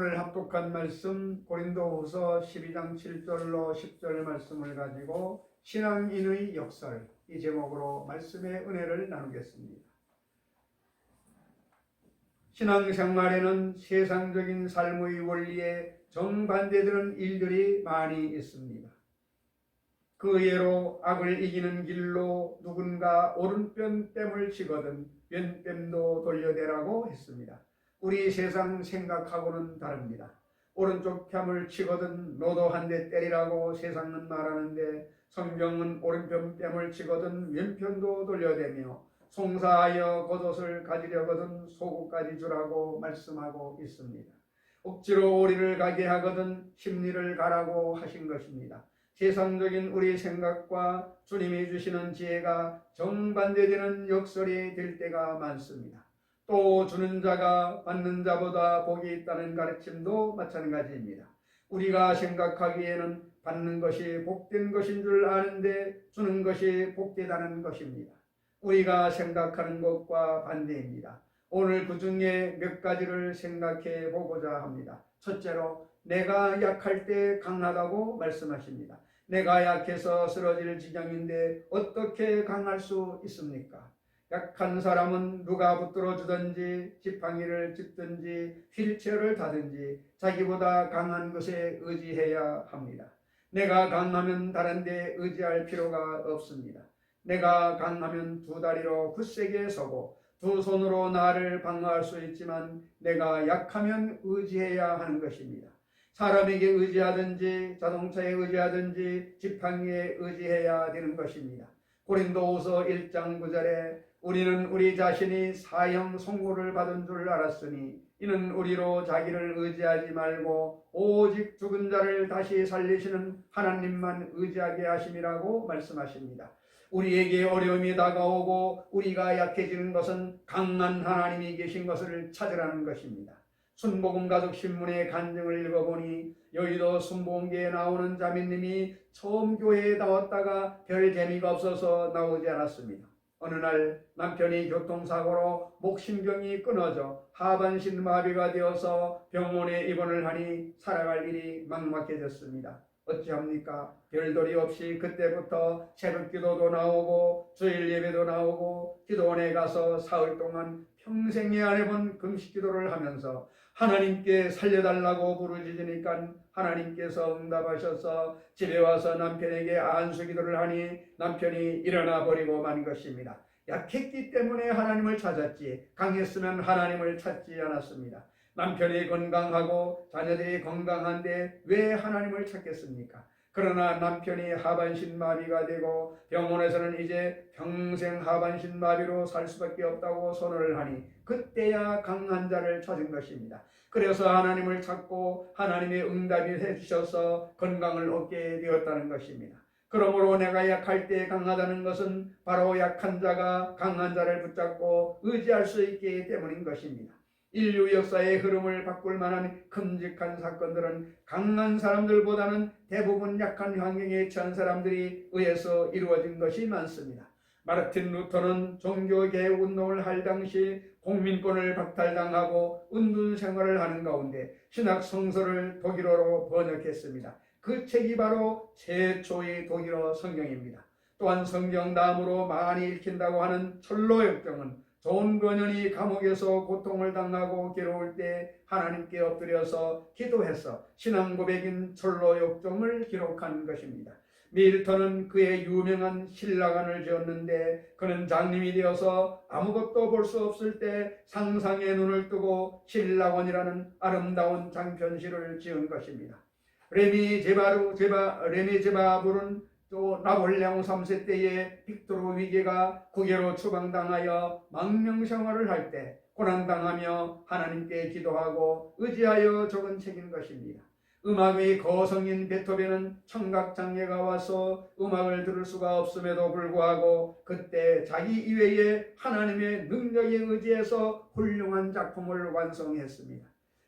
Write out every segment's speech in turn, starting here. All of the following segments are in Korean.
오늘 합독한 말씀 고린도후서 12장 7절로 10절 말씀을 가지고 신앙인의 역설 이 제목으로 말씀의 은혜를 나누겠습니다. 신앙생활에는 세상적인 삶의 원리에 정반대되는 일들이 많이 있습니다. 그 예로 악을 이기는 길로 누군가 오른편 뺨을 치거든 왼뺨도 돌려대라고 했습니다. 우리 세상 생각하고는 다릅니다. 오른쪽 뺨을 치거든 너도 한 대 때리라고 세상은 말하는데 성경은 오른편 뺨을 치거든 왼편도 돌려대며 송사하여 겉옷을 가지려거든 속옷까지 주라고 말씀하고 있습니다. 억지로 오리를 가게 하거든 심리를 가라고 하신 것입니다. 세상적인 우리 생각과 주님이 주시는 지혜가 정반대되는 역설이 될 때가 많습니다. 또 주는 자가 받는 자보다 복이 있다는 가르침도 마찬가지입니다. 우리가 생각하기에는 받는 것이 복된 것인 줄 아는데 주는 것이 복되다는 것입니다. 우리가 생각하는 것과 반대입니다. 오늘 그 중에 몇 가지를 생각해 보고자 합니다. 첫째로 내가 약할 때 강하다고 말씀하십니다. 내가 약해서 쓰러질 지경인데 어떻게 강할 수 있습니까? 약한 사람은 누가 붙들어 주든지 지팡이를 짚든지 휠체어를 타든지 자기보다 강한 것에 의지해야 합니다. 내가 강하면 다른 데 의지할 필요가 없습니다. 내가 강하면 두 다리로 굳세게 서고 두 손으로 나를 방어할 수 있지만 내가 약하면 의지해야 하는 것입니다. 사람에게 의지하든지 자동차에 의지하든지 지팡이에 의지해야 되는 것입니다. 고린도후서 1장 9절에 우리는 우리 자신이 사형 선고를 받은 줄 알았으니 이는 우리로 자기를 의지하지 말고 오직 죽은 자를 다시 살리시는 하나님만 의지하게 하심이라고 말씀하십니다. 우리에게 어려움이 다가오고 우리가 약해지는 것은 강한 하나님이 계신 것을 찾으라는 것입니다. 순복음 가족 신문의 간증을 읽어보니 여의도 순복음교에 나오는 자매님이 처음 교회에 나왔다가 별 재미가 없어서 나오지 않았습니다. 어느 날 남편이 교통사고로 목심경이 끊어져 하반신 마비가 되어서 병원에 입원을 하니 살아갈 일이 막막해졌습니다. 어찌합니까? 별도리 없이 그때부터 새벽 기도도 나오고 주일 예배도 나오고 기도원에 가서 사흘 동안 평생에 안 해본 금식 기도를 하면서 하나님께 살려달라고 부르짖으니까 하나님께서 응답하셔서 집에 와서 남편에게 안수 기도를 하니 남편이 일어나 버리고 만 것입니다. 약했기 때문에 하나님을 찾았지 강했으면 하나님을 찾지 않았습니다. 남편이 건강하고 자녀들이 건강한데 왜 하나님을 찾겠습니까? 그러나 남편이 하반신 마비가 되고 병원에서는 이제 평생 하반신 마비로 살 수밖에 없다고 선언을 하니 그때야 강한 자를 찾은 것입니다. 그래서 하나님을 찾고 하나님의 응답이 해주셔서 건강을 얻게 되었다는 것입니다. 그러므로 내가 약할 때 강하다는 것은 바로 약한 자가 강한 자를 붙잡고 의지할 수 있기 때문인 것입니다. 인류 역사의 흐름을 바꿀 만한 큼직한 사건들은 강한 사람들보다는 대부분 약한 환경에 처한 사람들이 의해서 이루어진 것이 많습니다. 마르틴 루터는 종교개혁 운동을 할 당시 공민권을 박탈당하고 운둔 생활을 하는 가운데 신학 성서를 독일어로 번역했습니다. 그 책이 바로 최초의 독일어 성경입니다. 또한 성경 다음으로 많이 읽힌다고 하는 철로 역정은 권연이 감옥에서 고통을 당하고 괴로울 때 하나님께 엎드려서 기도해서 신앙 고백인 철로 역정을 기록한 것입니다. 밀턴은 그의 유명한 신라관을 지었는데 그는 장님이 되어서 아무것도 볼 수 없을 때 상상의 눈을 뜨고 신라관이라는 아름다운 장편시를 지은 것입니다. 레미 제바루 제바 레미 제바불은 또 나폴레옹 3세 때에 빅토르 위게가 국외로 추방당하여 망명생활을 할 때 고난당하며 하나님께 기도하고 의지하여 적은 책인 것입니다. 음악의 거성인 베토벤은 청각장애가 와서 음악을 들을 수가 없음에도 불구하고 그때 자기 이외에 하나님의 능력에 의지해서 훌륭한 작품을 완성했습니다.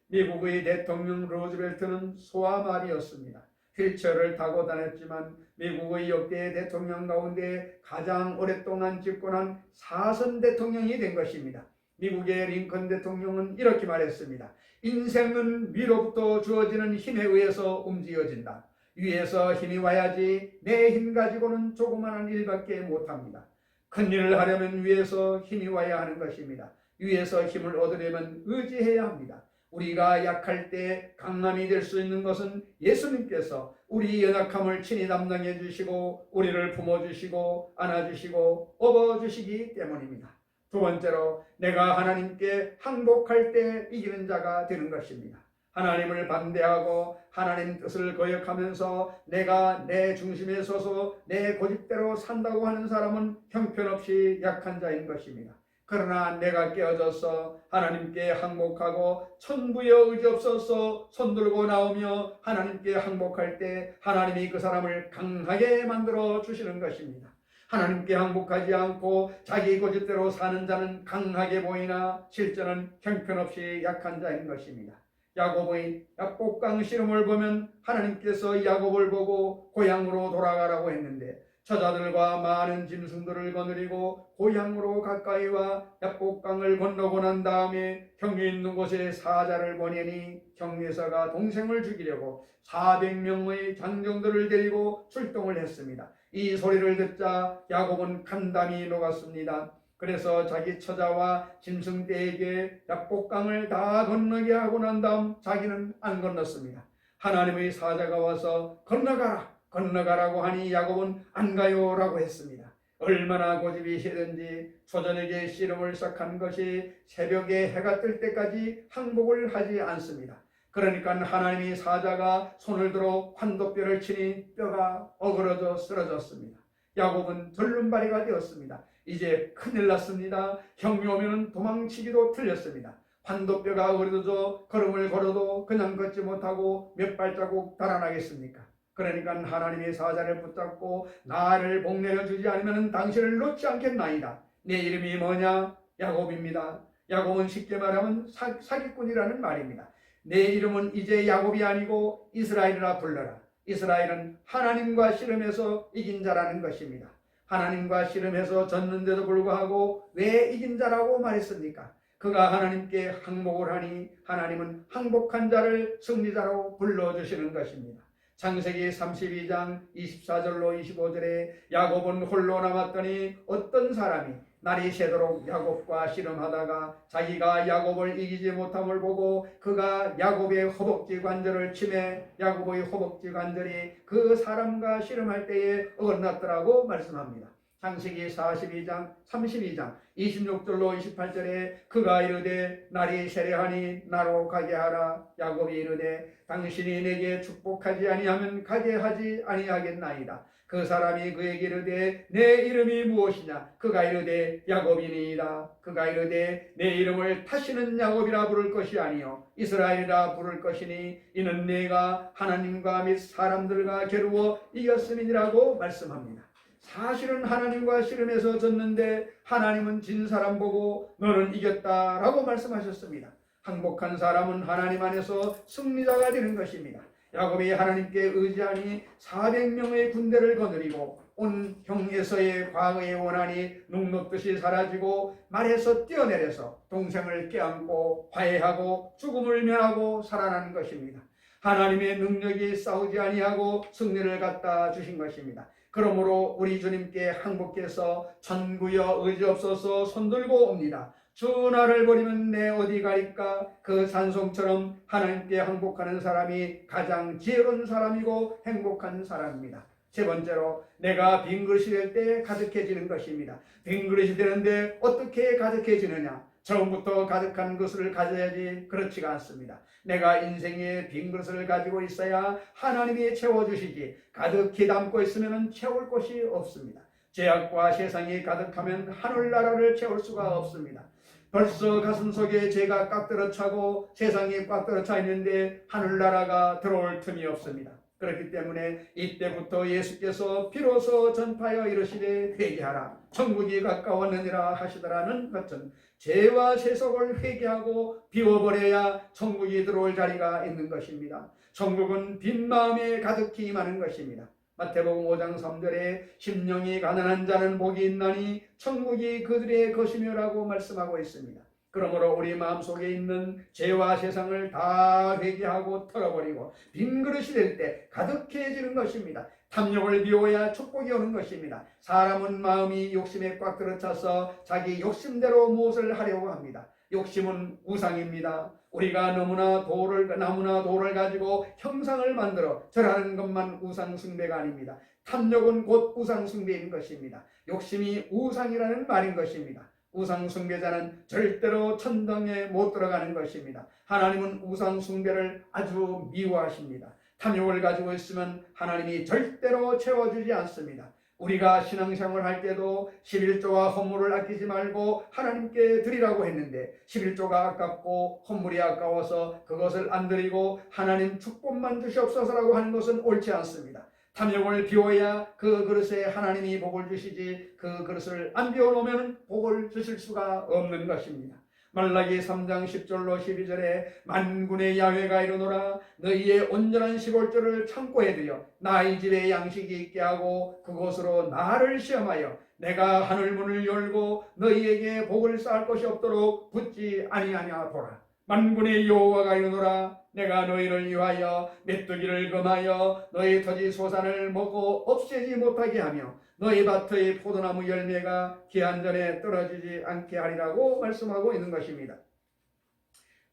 미국의 대통령 로즈벨트는 소아마비였습니다. 휠체어를 타고 다녔지만 미국의 역대 대통령 가운데 가장 오랫동안 집권한 사선 대통령이 된 것입니다. 미국의 링컨 대통령은 이렇게 말했습니다. 인생은 위로부터 주어지는 힘에 의해서 움직여진다. 위에서 힘이 와야지 내 힘 가지고는 조그마한 일밖에 못합니다. 큰 일을 하려면 위에서 힘이 와야 하는 것입니다. 위에서 힘을 얻으려면 의지해야 합니다. 우리가 약할 때 강함이 될 수 있는 것은 예수님께서 우리 연약함을 친히 담당해 주시고 우리를 품어 주시고 안아 주시고 업어 주시기 때문입니다. 두 번째로 내가 하나님께 항복할 때 이기는 자가 되는 것입니다. 하나님을 반대하고 하나님 뜻을 거역하면서 내가 내 중심에 서서 내 고집대로 산다고 하는 사람은 형편없이 약한 자인 것입니다. 그러나 내가 깨어져서 하나님께 항복하고 천부의 의지 없어서 손들고 나오며 하나님께 항복할 때 하나님이 그 사람을 강하게 만들어 주시는 것입니다. 하나님께 항복하지 않고 자기 고집대로 사는 자는 강하게 보이나 실제는 형편없이 약한 자인 것입니다. 야곱의 약복강 씨름을 보면 하나님께서 야곱을 보고 고향으로 돌아가라고 했는데 처자들과 많은 짐승들을 거느리고 고향으로 가까이 와 약복강을 건너고 난 다음에 경유 있는 곳에 사자를 보내니 경유사가 동생을 죽이려고 400명의 장정들을 데리고 출동을 했습니다. 이 소리를 듣자 야곱은 간담이 녹았습니다. 그래서 자기 처자와 짐승떼에게 약복강을 다 건너게 하고 난 다음 자기는 안 건넜습니다. 하나님의 사자가 와서 건너가라 건너가라고 하니 야곱은 안 가요라고 했습니다. 얼마나 고집이 세든지 초저녁에 씨름을 시작한 것이 새벽에 해가 뜰 때까지 항복을 하지 않습니다. 그러니까 하나님이 사자가 손을 들어 환도뼈를 치니 뼈가 어그러져 쓰러졌습니다. 야곱은 절름발이가 되었습니다. 이제 큰일 났습니다. 형이 오면 도망치기도 틀렸습니다. 환도뼈가 어그러져 걸음을 걸어도 그냥 걷지 못하고 몇 발자국 달아나겠습니까? 그러니까 하나님의 사자를 붙잡고 나를 복내려 주지 않으면 당신을 놓지 않겠나이다. 내 이름이 뭐냐? 야곱입니다. 야곱은 쉽게 말하면 사, 사기꾼이라는 말입니다. 내 이름은 이제 야곱이 아니고 이스라엘이라 불러라. 이스라엘은 하나님과 씨름해서 이긴 자라는 것입니다. 하나님과 씨름해서 졌는데도 불구하고 왜 이긴 자라고 말했습니까? 그가 하나님께 항복을 하니 하나님은 항복한 자를 승리자로 불러주시는 것입니다. 창세기 32장 24절로 25절에 야곱은 홀로 남았더니 어떤 사람이 날이 새도록 야곱과 씨름하다가 자기가 야곱을 이기지 못함을 보고 그가 야곱의 허벅지 관절을 치매 야곱의 허벅지 관절이 그 사람과 씨름할 때에 어긋났더라고 말씀합니다. 창세기 42장 32장 26절로 28절에 그가 이르되 날이 세례하니 나로 가게 하라. 야곱이 이르되 당신이 내게 축복하지 아니하면 가게 하지 아니하겠나이다. 그 사람이 그에게 이르되 내 이름이 무엇이냐? 그가 이르되 야곱이니이다. 그가 이르되 내 이름을 다시는 야곱이라 부를 것이 아니요. 이스라엘이라 부를 것이니 이는 내가 하나님과 및 사람들과 겨루어 이겼음이니라고 말씀합니다 사실은 하나님과 씨름해서 졌는데 하나님은 진 사람 보고 너는 이겼다라고 말씀하셨습니다. 항복한 사람은 하나님 안에서 승리자가 되는 것입니다. 야곱이 하나님께 의지하니 400명의 군대를 거느리고 온 형에서의 과거의 원한이 눅눅듯이 사라지고 말에서 뛰어내려서 동생을 껴안고 화해하고 죽음을 면하고 살아나는 것입니다. 하나님의 능력이 싸우지 아니하고 승리를 갖다 주신 것입니다. 그러므로 우리 주님께 항복해서 천구여 의지 없어서 손들고 옵니다. 주 나를 버리면 내 어디 가리까 그 산송처럼 하나님께 항복하는 사람이 가장 지혜로운 사람이고 행복한 사람입니다. 세 번째로 내가 빈 그릇이 될 때 가득해지는 것입니다. 빈 그릇이 되는데 어떻게 가득해지느냐? 처음부터 가득한 것을 가져야지 그렇지가 않습니다. 내가 인생에 빈 그릇을 가지고 있어야 하나님이 채워주시지 가득히 담고 있으면 채울 곳이 없습니다. 죄악과 세상이 가득하면 하늘나라를 채울 수가 없습니다. 벌써 가슴 속에 죄가 꽉 들어차고 세상이 꽉 들어차 있는데 하늘나라가 들어올 틈이 없습니다. 그렇기 때문에 이때부터 예수께서 비로소 전파하여 이르시되 회개하라 천국이 가까웠느니라 하시더라는 것은 죄와 세속을 회개하고 비워버려야 천국이 들어올 자리가 있는 것입니다. 천국은 빈 마음에 가득히 임하는 것입니다. 마태복음 5장 3절에 심령이 가난한 자는 복이 있나니 천국이 그들의 것이며라고 말씀하고 있습니다. 그러므로 우리 마음속에 있는 죄와 세상을 다 회개하고 털어버리고 빈 그릇이 될 때 가득해지는 것입니다. 탐욕을 비워야 축복이 오는 것입니다. 사람은 마음이 욕심에 꽉 들어차서 자기 욕심대로 무엇을 하려고 합니다. 욕심은 우상입니다. 우리가 너무나 도를 나무나 돌을 가지고 형상을 만들어 절하는 것만 우상 숭배가 아닙니다. 탐욕은 곧 우상 숭배인 것입니다. 욕심이 우상이라는 말인 것입니다. 우상 숭배자는 절대로 천당에 못 들어가는 것입니다. 하나님은 우상 숭배를 아주 미워하십니다. 탐욕을 가지고 있으면 하나님이 절대로 채워주지 않습니다. 우리가 신앙생활 할 때도 11조와 헌물을 아끼지 말고 하나님께 드리라고 했는데 11조가 아깝고 헌물이 아까워서 그것을 안 드리고 하나님 축복만 주시옵소서라고 하는 것은 옳지 않습니다. 탐욕을 비워야 그 그릇에 하나님이 복을 주시지 그 그릇을 안 비워놓으면 복을 주실 수가 없는 것입니다. 말라기 3장 10절로 12절에 만군의 야훼가 이르노라 너희의 온전한 시골절을 창고에 들여 나의 집에 양식이 있게 하고 그곳으로 나를 시험하여 내가 하늘 문을 열고 너희에게 복을 쌓을 것이 없도록 붙지 아니하냐 보라 만군의 여호와가 이르노라 내가 너희를 위하여 메뚜기를 금하여 너희 토지 소산을 먹고 없애지 못하게 하며 너희 밭의 포도나무 열매가 기한 전에 떨어지지 않게 하리라고 말씀하고 있는 것입니다.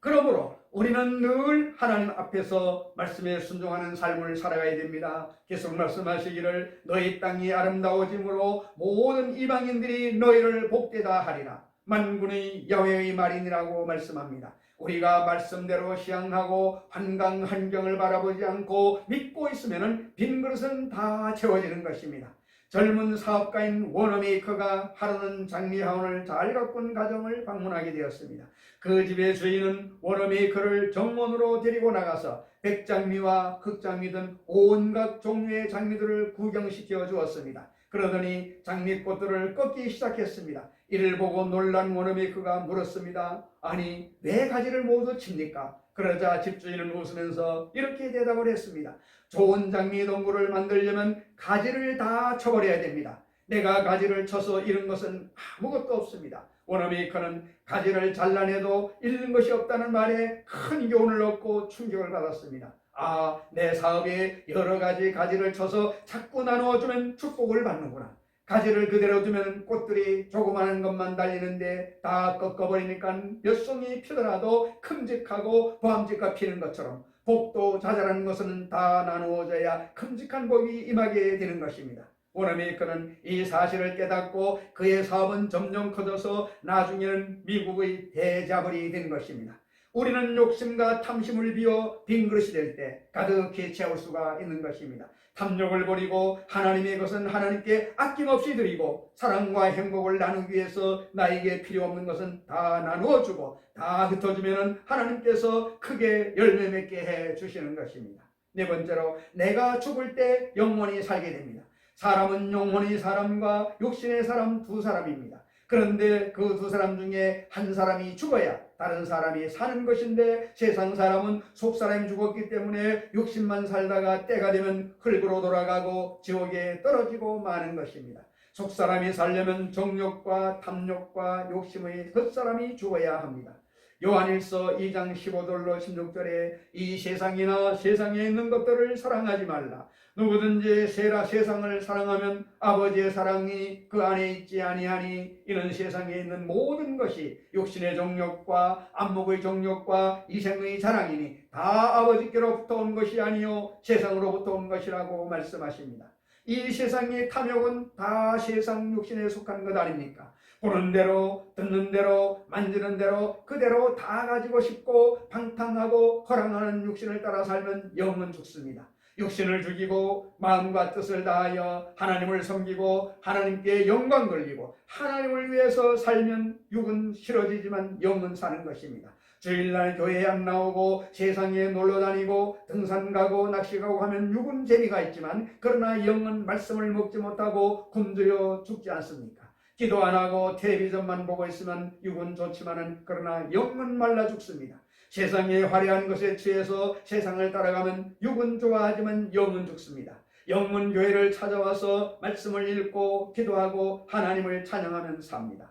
그러므로 우리는 늘 하나님 앞에서 말씀에 순종하는 삶을 살아가야 됩니다. 계속 말씀하시기를 너희 땅이 아름다워짐으로 모든 이방인들이 너희를 복되다 하리라. 만군의 여호와의 말이니라고 말씀합니다. 우리가 말씀대로 시행하고 환강 환경을 바라보지 않고 믿고 있으면 빈 그릇은 다 채워지는 것입니다. 젊은 사업가인 워너메이커가 하루는 장미하원을 잘 가꾼 가정을 방문하게 되었습니다. 그 집의 주인은 워너메이커를 정원으로 데리고 나가서 백장미와 흑장미 등 온갖 종류의 장미들을 구경시켜 주었습니다. 그러더니 장미꽃들을 꺾기 시작했습니다. 이를 보고 놀란 워너메이커가 물었습니다. 아니 왜 가지를 모두 칩니까? 그러자 집주인은 웃으면서 이렇게 대답을 했습니다. 좋은 장미 동굴을 만들려면 가지를 다 쳐버려야 됩니다. 내가 가지를 쳐서 잃은 것은 아무것도 없습니다. 워너메이커는 가지를 잘라내도 잃는 것이 없다는 말에 큰 교훈을 얻고 충격을 받았습니다. 아, 내 사업에 여러 가지 가지를 쳐서 자꾸 나누어주면 축복을 받는구나. 가지를 그대로 두면 꽃들이 조그마한 것만 달리는데 다 꺾어버리니까 몇 송이 피더라도 큼직하고 보암직과 피는 것처럼 복도 자잘한 것은 다 나누어져야 큼직한 복이 임하게 되는 것입니다. 워너메이커는 이 사실을 깨닫고 그의 사업은 점점 커져서 나중에는 미국의 대자벌이 된 것입니다. 우리는 욕심과 탐심을 비워 빈 그릇이 될 때 가득히 채울 수가 있는 것입니다. 탐욕을 버리고 하나님의 것은 하나님께 아낌없이 드리고 사랑과 행복을 나누기 위해서 나에게 필요 없는 것은 다 나누어 주고 다 흩어주면 하나님께서 크게 열매 맺게 해 주시는 것입니다. 네 번째로 내가 죽을 때 영원히 살게 됩니다. 사람은 영원히 사람과 육신의 사람 두 사람입니다. 그런데 그 두 사람 중에 한 사람이 죽어야 다른 사람이 사는 것인데 세상 사람은 속 사람이 죽었기 때문에 육신만 살다가 때가 되면 흙으로 돌아가고 지옥에 떨어지고 마는 것입니다. 속 사람이 살려면 정욕과 탐욕과 욕심의 겉 사람이 죽어야 합니다. 요한일서 2장 15절로 16절에 이 세상이나 세상에 있는 것들을 사랑하지 말라. 누구든지 세라 세상을 사랑하면 아버지의 사랑이 그 안에 있지 아니하니 이는 세상에 있는 모든 것이 육신의 정욕과 안목의 정욕과 이생의 자랑이니 다 아버지께로부터 온 것이 아니요 세상으로부터 온 것이라고 말씀하십니다. 이 세상의 탐욕은 다 세상 육신에 속한 것 아닙니까? 보는 대로 듣는 대로 만지는 대로 그대로 다 가지고 싶고 방탕하고 허랑하는 육신을 따라 살면 영은 죽습니다. 육신을 죽이고 마음과 뜻을 다하여 하나님을 섬기고 하나님께 영광 돌리고 하나님을 위해서 살면 육은 싫어지지만 영은 사는 것입니다. 주일날 교회에 안 나오고 세상에 놀러 다니고 등산 가고 낚시 가고 하면 육은 재미가 있지만 그러나 영은 말씀을 먹지 못하고 굶주려 죽지 않습니까? 기도 안 하고 텔레비전만 보고 있으면 육은 좋지만은 그러나 영은 말라 죽습니다. 세상의 화려한 것에 취해서 세상을 따라가면 육은 좋아하지만 영은 죽습니다. 영문 교회를 찾아와서 말씀을 읽고 기도하고 하나님을 찬양하면 삽니다.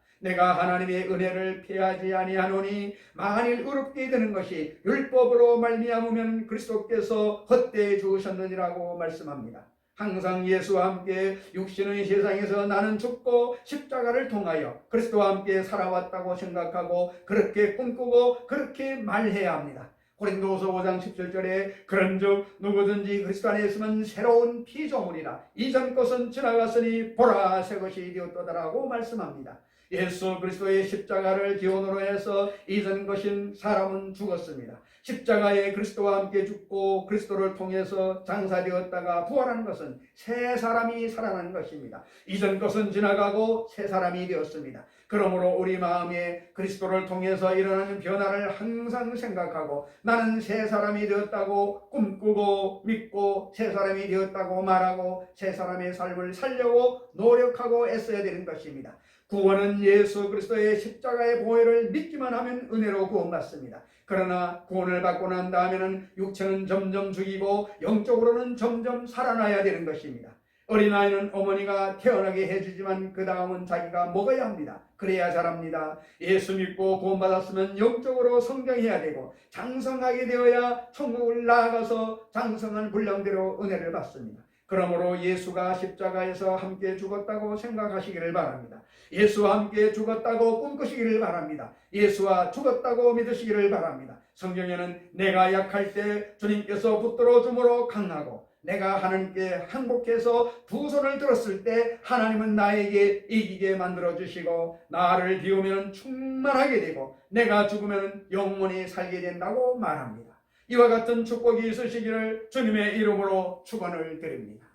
내가 하나님의 은혜를 피하지 아니하노니 만일 의롭게 되는 것이 율법으로 말미암으면 그리스도께서 헛되이 죽으셨느니라고 말씀합니다. 항상 예수와 함께 육신의 세상에서 나는 죽고 십자가를 통하여 그리스도와 함께 살아왔다고 생각하고 그렇게 꿈꾸고 그렇게 말해야 합니다. 고린도서 5장 17절에 그런즉 누구든지 그리스도 안에 있으면 새로운 피조물이라 이전 것은 지나갔으니 보라 새 것이 되었도다라고 말씀합니다. 예수 그리스도의 십자가를 기원으로 해서 이전 것인 사람은 죽었습니다. 십자가에 그리스도와 함께 죽고 그리스도를 통해서 장사되었다가 부활하는 것은 새 사람이 살아난 것입니다. 이전 것은 지나가고 새 사람이 되었습니다. 그러므로 우리 마음에 그리스도를 통해서 일어나는 변화를 항상 생각하고 나는 새 사람이 되었다고 꿈꾸고 믿고 새 사람이 되었다고 말하고 새 사람의 삶을 살려고 노력하고 애써야 되는 것입니다. 구원은 예수 그리스도의 십자가의 보혈을 믿기만 하면 은혜로 구원받습니다. 그러나 구원을 받고 난 다음에는 육체는 점점 죽이고 영적으로는 점점 살아나야 되는 것입니다. 어린아이는 어머니가 태어나게 해주지만 그 다음은 자기가 먹어야 합니다. 그래야 자랍니다. 예수 믿고 구원받았으면 영적으로 성장해야 되고 장성하게 되어야 천국을 나아가서 장성한 분량대로 은혜를 받습니다. 그러므로 예수가 십자가에서 함께 죽었다고 생각하시기를 바랍니다. 예수와 함께 죽었다고 꿈꾸시기를 바랍니다. 예수와 죽었다고 믿으시기를 바랍니다. 성경에는 내가 약할 때 주님께서 붙들어 주므로 강하고 내가 하나님께 항복해서 두 손을 들었을 때 하나님은 나에게 이기게 만들어 주시고 나를 비우면 충만하게 되고 내가 죽으면 영원히 살게 된다고 말합니다. 이와 같은 축복이 있으시기를 주님의 이름으로 축원을 드립니다.